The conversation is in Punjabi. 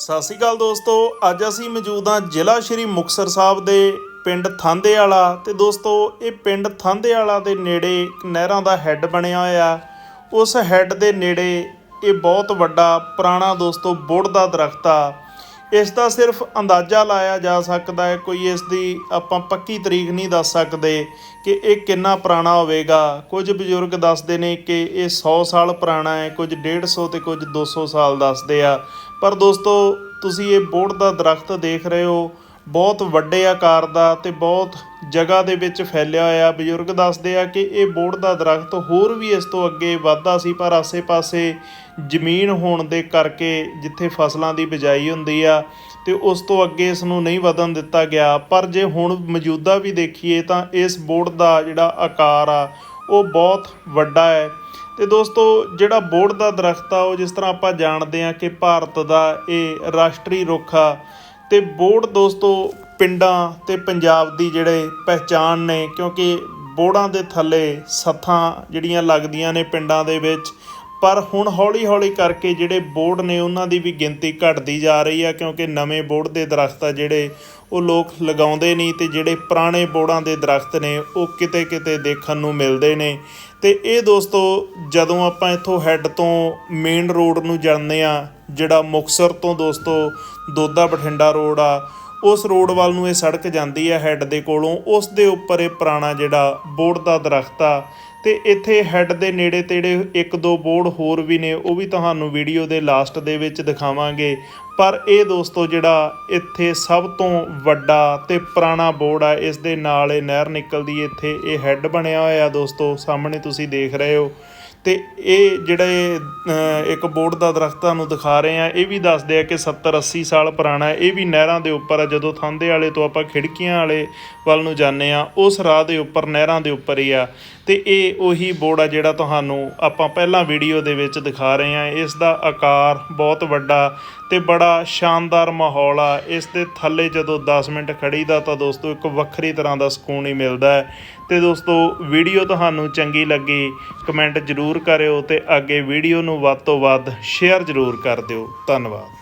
ਸਤਿ ਸ਼੍ਰੀ ਅਕਾਲ ਦੋਸਤੋ, ਅੱਜ ਅਸੀਂ ਮੌਜੂਦ ਹਾਂ ਜ਼ਿਲ੍ਹਾ ਸ਼੍ਰੀ ਮੁਕਤਸਰ ਸਾਹਿਬ ਦੇ ਪਿੰਡ ਥਾਂਦੇ ਵਾਲਾ ਤੇ ਦੋਸਤੋ, ਇਹ ਪਿੰਡ ਥਾਂਦੇ ਵਾਲਾ ਦੇ ਨੇੜੇ ਇੱਕ ਨਹਿਰਾਂ ਦਾ ਹੈੱਡ ਬਣਿਆ ਹੋਇਆ। ਉਸ ਹੈੱਡ ਦੇ ਨੇੜੇ ਇਹ ਬਹੁਤ ਵੱਡਾ ਪੁਰਾਣਾ ਦੋਸਤੋ ਬੁੜ ਦਾ ਦਰਖਤ ਆ। ਇਸ ਦਾ ਸਿਰਫ ਅੰਦਾਜ਼ਾ ਲਾਇਆ ਜਾ ਸਕਦਾ ਹੈ, ਕੋਈ ਇਸ ਦੀ ਆਪਾਂ ਪੱਕੀ ਤਰੀਕ ਨਹੀਂ ਦੱਸ ਸਕਦੇ ਕਿ ਇਹ ਕਿੰਨਾ ਪੁਰਾਣਾ ਹੋਵੇਗਾ। ਕੁਝ ਬਜ਼ੁਰਗ ਦੱਸਦੇ ਨੇ ਕਿ ਇਹ 100 ਸਾਲ ਪੁਰਾਣਾ ਹੈ, ਕੁਝ 150 ਤੇ ਕੁਝ 200 ਸਾਲ ਦੱਸਦੇ ਆ। ਪਰ ਦੋਸਤੋ, ਤੁਸੀਂ ਇਹ ਬੋੜ ਦਾ ਦਰਖਤ ਦੇਖ ਰਹੇ ਹੋ। ਬਹੁਤ ਵੱਡੇ ਆਕਾਰ ਦਾ ਤੇ ਬਹੁਤ ਜਗ੍ਹਾ ਦੇ ਵਿੱਚ ਫੈਲਿਆ ਹੋਇਆ। ਬਜ਼ੁਰਗ ਦੱਸਦੇ ਆ ਕਿ ਇਹ ਬੋੜ ਦਾ ਦਰਖਤ ਹੋਰ ਵੀ ਇਸ ਤੋਂ ਅੱਗੇ ਵੱਧਦਾ ਸੀ, ਪਰ ਆਸੇ-ਪਾਸੇ ਜ਼ਮੀਨ ਹੋਣ ਦੇ ਕਰਕੇ ਜਿੱਥੇ ਫਸਲਾਂ ਦੀ ਬਿਜਾਈ ਹੁੰਦੀ ਆ ਤੇ ਉਸ ਤੋਂ ਅੱਗੇ ਇਸ ਨੂੰ ਨਹੀਂ ਵਧਣ ਦਿੱਤਾ ਗਿਆ। ਪਰ ਜੇ ਹੁਣ ਮੌਜੂਦਾ ਵੀ ਦੇਖੀਏ ਤਾਂ ਇਸ ਬੋੜ ਦਾ ਜਿਹੜਾ ਆਕਾਰ ਆ, ਉਹ ਬਹੁਤ ਵੱਡਾ ਹੈ। ਤੇ ਦੋਸਤੋ, ਜਿਹੜਾ ਬੋੜ ਦਾ ਦਰਖਤ ਆ, ਉਹ ਜਿਸ ਤਰ੍ਹਾਂ ਆਪਾਂ ਜਾਣਦੇ ਆ ਕਿ ਭਾਰਤ ਦਾ ਇਹ ਰਾਸ਼ਟਰੀ ਰੁੱਖ ਆ, ਤੇ ਬੋੜ ਦੋਸਤੋ ਪਿੰਡਾਂ ਤੇ ਪੰਜਾਬ ਦੀ ਜਿਹੜੇ ਪਹਿਚਾਨ ਨੇ, ਕਿਉਂਕਿ ਬੋੜਾਂ ਦੇ ਥੱਲੇ ਸੱਥਾਂ ਜਿਹੜੀਆਂ ਲੱਗਦੀਆਂ ਨੇ ਪਿੰਡਾਂ ਦੇ ਵਿੱਚ ਪਰ ਹੁਣ ਹੌਲੀ-ਹੌਲੀ ਕਰਕੇ ਜਿਹੜੇ ਬੋਰਡ ਨੇ ਉਹਨਾਂ ਦੀ ਵੀ ਗਿਣਤੀ ਘਟਦੀ ਜਾ ਰਹੀ ਆ, ਕਿਉਂਕਿ ਨਵੇਂ ਬੋਰਡ ਦੇ ਦਰਖਤ ਆ ਜਿਹੜੇ, ਉਹ ਲੋਕ ਲਗਾਉਂਦੇ ਨਹੀਂ ਤੇ ਜਿਹੜੇ ਪੁਰਾਣੇ ਬੋਰਡਾਂ ਦੇ ਦਰਖਤ ਨੇ, ਉਹ ਕਿਤੇ-ਕਿਤੇ ਦੇਖਣ ਨੂੰ ਮਿਲਦੇ ਨੇ। ਤੇ ਇਹ ਦੋਸਤੋ, ਜਦੋਂ ਆਪਾਂ ਇੱਥੋਂ ਹੈੱਡ ਤੋਂ ਮੇਨ ਰੋਡ ਨੂੰ ਜਾਂਦੇ ਆ, ਜਿਹੜਾ ਮੁਕਸਰ ਤੋਂ ਦੋਸਤੋ ਦੋਦਾ ਬਠਿੰਡਾ ਰੋਡ ਆ, ਉਸ ਰੋਡ ਵੱਲ ਨੂੰ ਇਹ ਸੜਕ ਜਾਂਦੀ ਆ ਹੈੱਡ ਦੇ ਕੋਲੋਂ, ਉਸ ਦੇ ਉੱਪਰ ਇਹ ਪੁਰਾਣਾ ਜਿਹੜਾ ਬੋਰਡ ਦਾ ਦਰਖਤ ਆ ਤੇ ਇੱਥੇ ਹੈੱਡ ਦੇ ਨੇੜੇ ਤੇੜੇ ਇੱਕ ਦੋ ਬੋਰਡ ਹੋਰ ਵੀ ਨੇ, ਉਹ ਵੀ ਤੁਹਾਨੂੰ ਵੀਡੀਓ ਦੇ ਲਾਸਟ ਦੇ ਵਿੱਚ ਦਿਖਾਵਾਂਗੇ। ਪਰ ਇਹ ਦੋਸਤੋ ਜਿਹੜਾ ਇੱਥੇ ਸਭ ਤੋਂ ਵੱਡਾ ਤੇ ਪੁਰਾਣਾ ਬੋਰਡ ਆ, ਇਸ ਦੇ ਨਾਲ ਇਹ ਨਹਿਰ ਨਿਕਲਦੀ, ਇੱਥੇ ਇਹ ਹੈੱਡ ਬਣਿਆ ਹੋਇਆ ਦੋਸਤੋ, ਸਾਹਮਣੇ ਤੁਸੀਂ ਦੇਖ ਰਹੇ ਹੋ। ਤੇ ਇਹ ਜਿਹੜੇ ਅ, ਇੱਕ ਬੋਰਡ ਦਾ ਦਰਖਤ ਨੂੰ ਦਿਖਾ ਰਹੇ ਆ ਇਹ ਵੀ ਦੱਸਦੇ ਆ ਕਿ 70 80 ਸਾਲ ਪੁਰਾਣਾ ਹੈ। ਇਹ ਵੀ ਨਹਿਰਾਂ ਦੇ ਉੱਪਰ ਆ ਜਦੋਂ ਥਾਂਦੇ ਵਾਲੇ ਤੋਂ ਆਪਾਂ ਖਿੜਕੀਆਂ ਵਾਲੇ ਵੱਲ ਨੂੰ ਜਾਂਦੇ ਆ ਉਸ ਰਾਹ ਦੇ ਉੱਪਰ ਨਹਿਰਾਂ ਦੇ ਉੱਪਰ ਹੀ ਆ। ਤੇ ਇਹ ਉਹੀ ਬੋਰਡ ਆ ਜਿਹੜਾ ਤੁਹਾਨੂੰ ਆਪਾਂ ਪਹਿਲਾਂ ਵੀਡੀਓ ਦੇ ਵਿੱਚ ਦਿਖਾ ਰਹੇ ਆ ਇਸ ਦਾ ਆਕਾਰ ਬਹੁਤ ਵੱਡਾ ਤੇ ਬੜਾ ਸ਼ਾਨਦਾਰ ਮਾਹੌਲ ਆ। ਇਸ ਦੇ ਥੱਲੇ ਜਦੋਂ 10 ਮਿੰਟ ਖੜੀਦਾ ਤਾਂ ਦੋਸਤੋ ਇੱਕ ਵੱਖਰੀ ਤਰ੍ਹਾਂ ਦਾ ਸਕੂਨ ਹੀ ਮਿਲਦਾ ਹੈ। ਤੇ ਦੋਸਤੋ ਵੀਡੀਓ ਤੁਹਾਨੂੰ ਚੰਗੀ ਲੱਗੀ ਕਮੈਂਟ ਜ਼ਰੂਰ ਜ਼ਰੂਰ ਕਰਿਓ ਤੇ ਅੱਗੇ ਵੀਡੀਓ ਨੂੰ ਵੱਧ ਤੋਂ ਵੱਧ ਸ਼ੇਅਰ ਜ਼ਰੂਰ ਕਰ ਦਿਓ। ਧੰਨਵਾਦ।